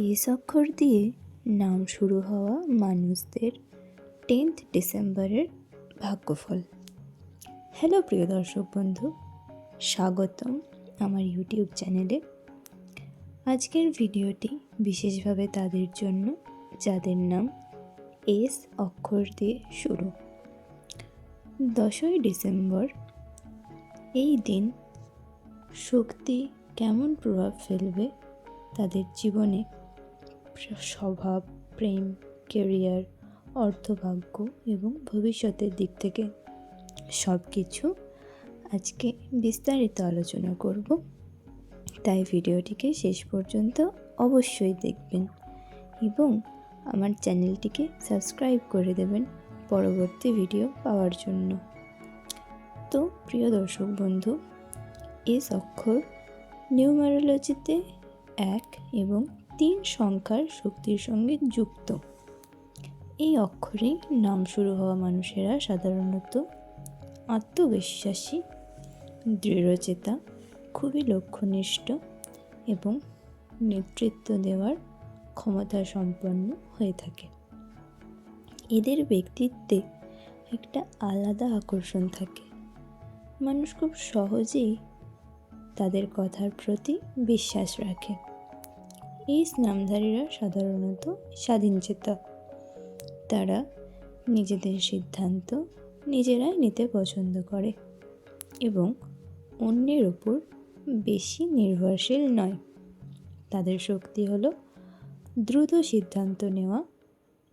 S অক্ষর দিয়ে নাম শুরু হওয়া মানুষদের টেন্থ ডিসেম্বরের ভাগ্যফল। হ্যালো প্রিয় দর্শক বন্ধু, স্বাগতম আমার ইউটিউব চ্যানেলে। আজকের ভিডিওটি বিশেষভাবে তাদের জন্য, যাদের নাম এস অক্ষর দিয়ে শুরু। দশই ডিসেম্বর, এই দিন শক্তি কেমন প্রভাব ফেলবে তাদের জীবনে? স্বভাব, প্রেম কেরিয়ার অর্থভাগ্য এবং ভবিষ্যতের দিক থেকে সব কিছু আজকে বিস্তারিত আলোচনা করব। তাই ভিডিওটিকে শেষ পর্যন্ত অবশ্যই দেখবেন এবং আমার চ্যানেলটিকে সাবস্ক্রাইব করে দেবেন পরবর্তী ভিডিও পাওয়ার জন্য। তো প্রিয় দর্শক বন্ধু এস অক্ষর নিউমারোলজিতে এক এবং তিন সংখ্যার শক্তির সঙ্গে যুক্ত। এই অক্ষরে নাম শুরু হওয়া মানুষেরা সাধারণত আত্মবিশ্বাসী, দৃঢ়চেতা, খুবই লক্ষ্যনিষ্ঠ এবং নেতৃত্ব দেওয়ার ক্ষমতা সম্পন্ন হয়ে থাকে। এদের ব্যক্তিত্বে একটা আলাদা আকর্ষণ থাকে। মানুষ খুব সহজেই তাদের কথার প্রতি বিশ্বাস রাখে। এই নামধারীরা সাধারণত স্বাধীনচেতা। তারা নিজেদের সিদ্ধান্ত নিজেরাই নিতে পছন্দ করে এবং অন্যের ওপর বেশি নির্ভরশীল নয়। তাদের শক্তি হলো দ্রুত সিদ্ধান্ত নেওয়া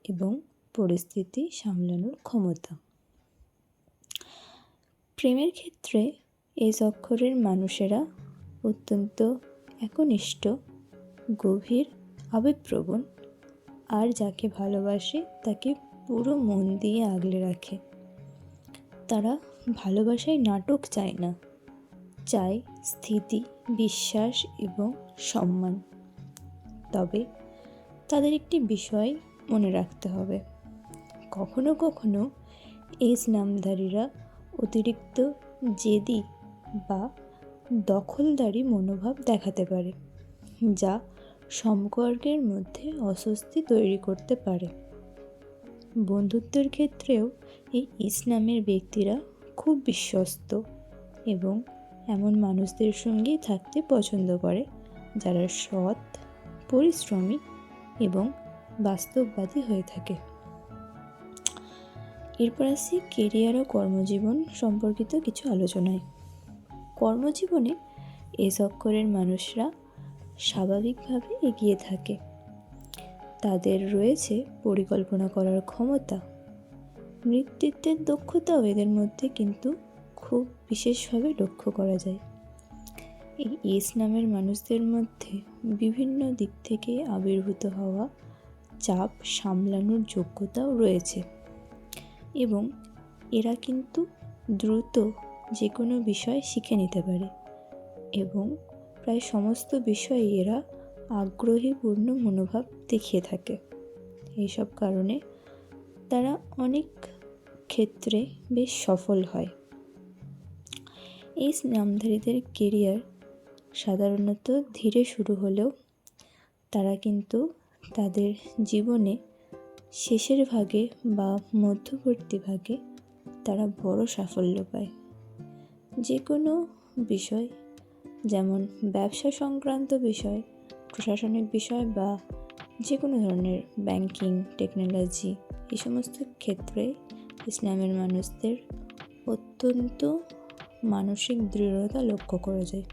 এবং পরিস্থিতি সামলানোর ক্ষমতা। প্রেমের ক্ষেত্রে এই অক্ষরের মানুষেরা অত্যন্ত একনিষ্ঠ গভীর আবেগপ্রবণ আর যাকে ভালোবাসে, তাকে পুরো মন দিয়ে আগলে রাখে। তারা ভালোবাসায় নাটক চায় না। চায় স্থিতি, বিশ্বাস এবং সম্মান। তবে তাদের একটি বিষয় মনে রাখতে হবে। কখনো কখনো এই নামধারীরা অতিরিক্ত জেদি বা দখলদারি মনোভাব দেখাতে পারে, যা সম্পর্কের মধ্যে অস্বস্তি তৈরি করতে পারে। বন্ধুত্বের ক্ষেত্রেও এই ইসলামের ব্যক্তিরা খুব বিশ্বস্ত এবং এমন মানুষদের সঙ্গেই থাকতে পছন্দ করে, যারা সৎ, পরিশ্রমী এবং বাস্তববাদী হয়ে থাকে। এরপর আসি কেরিয়ার ও কর্মজীবন সম্পর্কিত কিছু আলোচনায়। কর্মজীবনে এস অক্ষরের মানুষরা স্বাভাবিকভাবে এগিয়ে থাকে। তাদের রয়েছে পরিকল্পনা করার ক্ষমতা। নেতৃত্বের দক্ষতাও এদের মধ্যে কিন্তু খুব বিশেষভাবে লক্ষ্য করা যায়। এই এস নামের মানুষদের মধ্যে বিভিন্ন দিক থেকে আবির্ভূত হওয়া চাপ সামলানোর যোগ্যতাও রয়েছে। এবং এরা কিন্তু দ্রুত যে কোনো বিষয় শিখে নিতে পারে। এবং প্রায় সমস্ত বিষয়ে এরা আগ্রহীপূর্ণ মনোভাব দেখিয়ে থাকে। এইসব কারণে তারা অনেক ক্ষেত্রে বেশ সফল হয়। এই নামধারীদের কেরিয়ার সাধারণত ধীরে শুরু হলেও তারা কিন্তু তাদের জীবনে শেষের ভাগে বা মধ্যবর্তী ভাগে তারা বড় সাফল্য পায়। যে কোনো বিষয় যেমন ব্যবসা সংক্রান্ত বিষয়, প্রশাসনিক বিষয় বা যে কোনো ধরনের ব্যাংকিং, টেকনোলজি, এই সমস্ত ক্ষেত্রে ইসলামের মানুষদের অত্যন্ত মানসিক দৃঢ়তা লক্ষ্য করা যায়।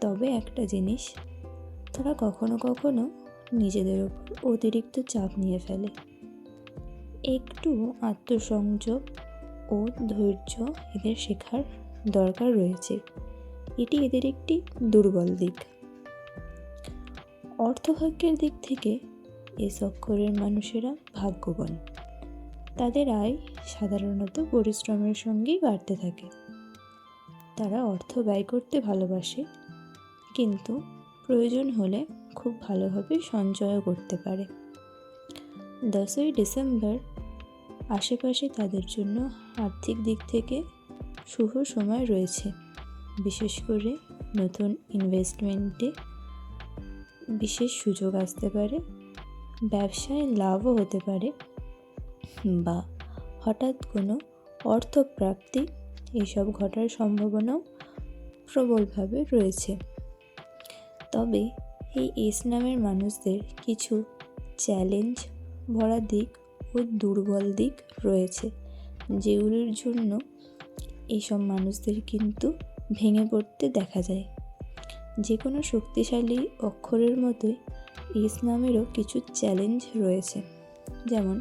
তবে একটা জিনিস, তারা কখনো কখনো নিজেদের ওপর অতিরিক্ত চাপ নিয়ে ফেলে। একটু আত্মসংযোগ ও ধৈর্য এদের শেখার দরকার রয়েছে। এটি এদের একটি দুর্বল দিক। অর্থভাগ্যের দিক থেকে এস অক্ষরের মানুষেরা ভাগ্যবান। তাদের আয় সাধারণত পরিশ্রমের সঙ্গেই বাড়তে থাকে। তারা অর্থ ব্যয় করতে ভালোবাসে, কিন্তু প্রয়োজন হলে খুব ভালোভাবে সঞ্চয়ও করতে পারে। দশই ডিসেম্বর আশেপাশে তাদের জন্য আর্থিক দিক থেকে শুভ সময় রয়েছে। বিশেষ করে নতুন ইনভেস্টমেন্টে বিশেষ সুযোগ আসতে পারে, ব্যবসায় লাভও হতে পারে বা হঠাৎ কোনো অর্থপ্রাপ্তি এসব ঘটার সম্ভাবনাও প্রবলভাবে রয়েছে। তবে এই এস নামের মানুষদের কিছু চ্যালেঞ্জ ভরা দিক ও দুর্বল দিক রয়েছে, যেগুলির জন্য এইসব মানুষদের কিন্তু ভেঙে পড়তে দেখা যায়। যে কোনো শক্তিশালী অক্ষরের মতোই এস নামেরও কিছু চ্যালেঞ্জ রয়েছে। যেমন,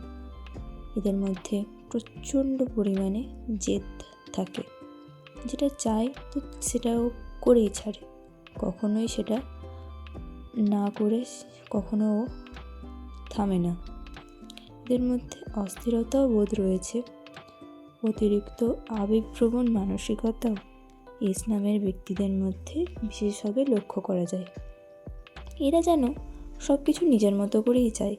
এদের মধ্যে প্রচণ্ড পরিমাণে জেদ থাকে। যেটা চায় তো সেটাও করেই ছাড়ে। কখনোই সেটা না করে কখনো থামে না। এদের মধ্যে অস্থিরতাও বোধ রয়েছে। অতিরিক্ত আবেগপ্রবণ মানসিকতাও এস নামের ব্যক্তিদের মধ্যে বিশেষভাবে লক্ষ্য করা যায়। এরা যেন সব কিছু নিজের মতো করেই চায়।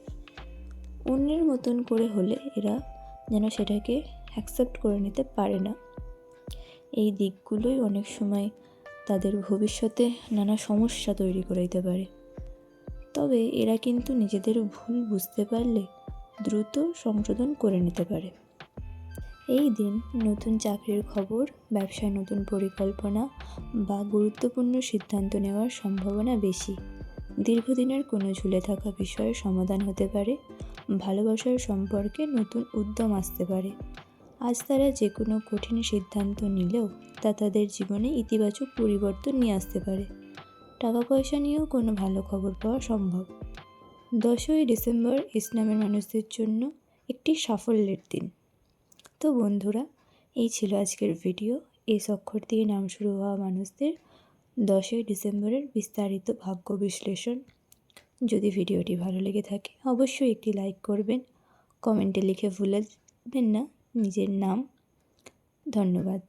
অন্যের মতন করে হলে এরা যেন সেটাকে অ্যাকসেপ্ট করে নিতে পারে না। এই দিকগুলোই অনেক সময় তাদের ভবিষ্যতে নানা সমস্যা তৈরি করে দিতে পারে। তবে এরা কিন্তু নিজেদের ভুল বুঝতে পারলে দ্রুত সংশোধন করে নিতে পারে। এই দিন নতুন চাকরির খবর, ব্যবসায় নতুন পরিকল্পনা বা গুরুত্বপূর্ণ সিদ্ধান্ত নেওয়ার সম্ভাবনা বেশি। দীর্ঘদিনের কোনো ঝুলে থাকা বিষয়ের সমাধান হতে পারে, ভালোবাসার সম্পর্কে নতুন উদ্যম আসতে পারে। আজ তারা যে কোনো কঠিন সিদ্ধান্ত নিলেও তা তাদের জীবনে ইতিবাচক পরিবর্তন নিয়ে আসতে পারে। টাকা পয়সা নিয়েও কোনো ভালো খবর পাওয়া সম্ভব। দশই ডিসেম্বর ইসলামের মানুষদের জন্য একটি সাফল্যের দিন। তো বন্ধুরা, এই ছিল আজকের ভিডিও এস অক্ষর দিয়ে নাম শুরু হওয়া মানুষদের দশই ডিসেম্বরের বিস্তারিত ভাগ্য বিশ্লেষণ। যদি ভিডিওটি ভালো লেগে থাকে, অবশ্যই একটি লাইক করবেন। কমেন্টে লিখে ভুলবেন না, নিজের নাম। ধন্যবাদ।